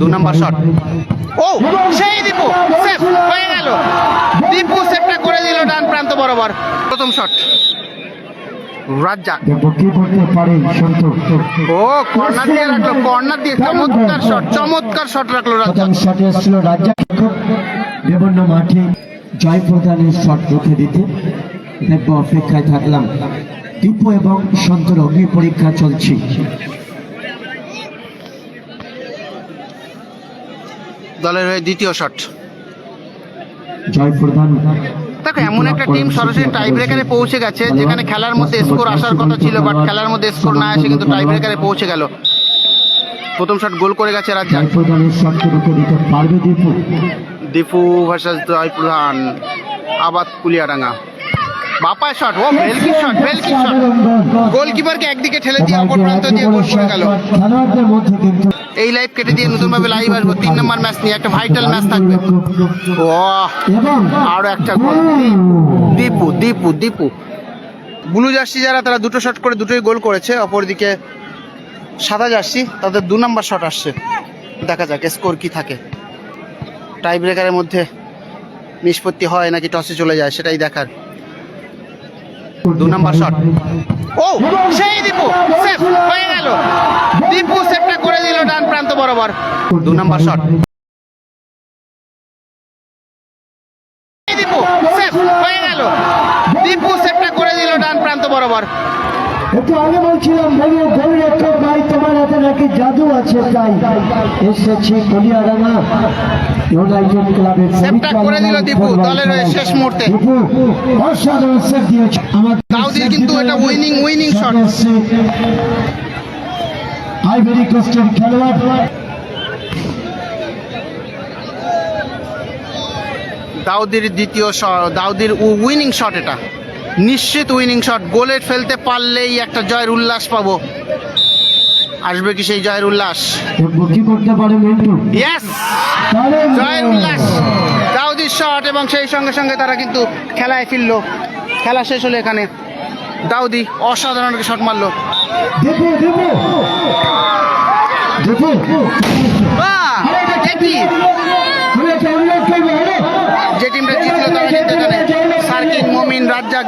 দু নম্বর শট ও সেই দীপু সেফ হয়ে গেল। দীপু সেফটা করে দিল ডান প্রান্ত বরাবর। প্রথম শট রাজ্জাক। দেখো কি করতে পারে? সন্তোষ ও কর্নার দিয়ে রাখল কর্নার দিয়ে চমৎকার শট চমৎকার শট রাখল রাজ্জাক। প্রধান এসেছিল রাজ্জাক। বিভিন্ন মাঠে জয় প্রধানের শট রুখে দিতে দেখব অপেক্ষায় থাকলাম। দীপু এবং সন্তর অগ্নি পরীক্ষা চলছে। দলের হয়ে দ্বিতীয় শট। দেখো এমন একটা টিম সরাসরি টাই ব্রেকারে পৌঁছে গেছে যেখানে খেলার মধ্যে স্কোর আসার কথা ছিল বাট খেলার মধ্যে স্কোর না এসে কিন্তু টাই ব্রেকারে পৌঁছে গেল। প্রথম শট গোল করে গেছে রাজ্জাক। দীপু? ভার্সাস জয় প্রধান আবাদ কুলিয়াডাঙ্গা। বাপায় শট ও ভেলকি শট ভেলকি শট গোলকিপারকে একদিকে ঠেলে দিয়ে অপর প্রান্ত দিয়ে গোল করে গেল। খেলোয়াড়দের মধ্যে কিন্তু এই লাইভ কেটে দিয়ে নতুন ভাবে লাইভ আসব। তিন নম্বর ম্যাচ নিয়ে একটা ভাইটাল ম্যাচ থাকবে। ও এবং আরও একটা গোল দীপু দীপু দীপু। ব্লু জার্সি যারা তারা দুটো শট করে দুটোই গোল করেছে। অপরদিকে সাদা জার্সি তাদের দু নম্বর শট আসছে। দেখা যাক স্কোর কি থাকে। টাই ব্রেকারের মধ্যে নিষ্পত্তি হয় নাকি টসে চলে যায় সেটাই দেখার। দু নম্বর শট ও সেই দীপু সেফ হয়ে গেল। দীপু সেফটা করে দিল বরাবর দু নম্বর শট দীপু সেফ হয়ে গেল। দীপু সেফটা করে দিল ডান প্রান্ত বরাবর। একটু আগে বলছিলাম বলিও গোলরক্ষক ভাই তোমার হাতে নাকি জাদু আছে তাই এসেছি কলিয়ারানা ইউনাইটেড ক্লাবের সেভটা করে দিল দীপু, দলের শেষ মুহূর্তে। দীপু অসাধারণ সেভ দিয়েছে। আমার দাউদির কিন্তু এটা উইনিং উইনিং shot। আইভেরি কোস্টের খেলোয়াড়। দাউদির দ্বিতীয় দাউদির উইনিং শট এটা। নিশ্চিত উইনিং শট গোলে ফেলতে পারলেই একটা জয়ের উল্লাস পাবো। আসবে কি সেই জয়ের উল্লাস? কি করতে পারে ইয়েস জয়ের উল্লাস। দাউদির শট এবং সেই সঙ্গে সঙ্গে তারা কিন্তু খেলায় ফিরলো। খেলা শেষ হলো এখানে। দাউদি অসাধারণ শট মারলো। দেখো দেখো করবে যে টিমটা জিতলো তারা এখানে সার্কিন মমিন রাজ্জাক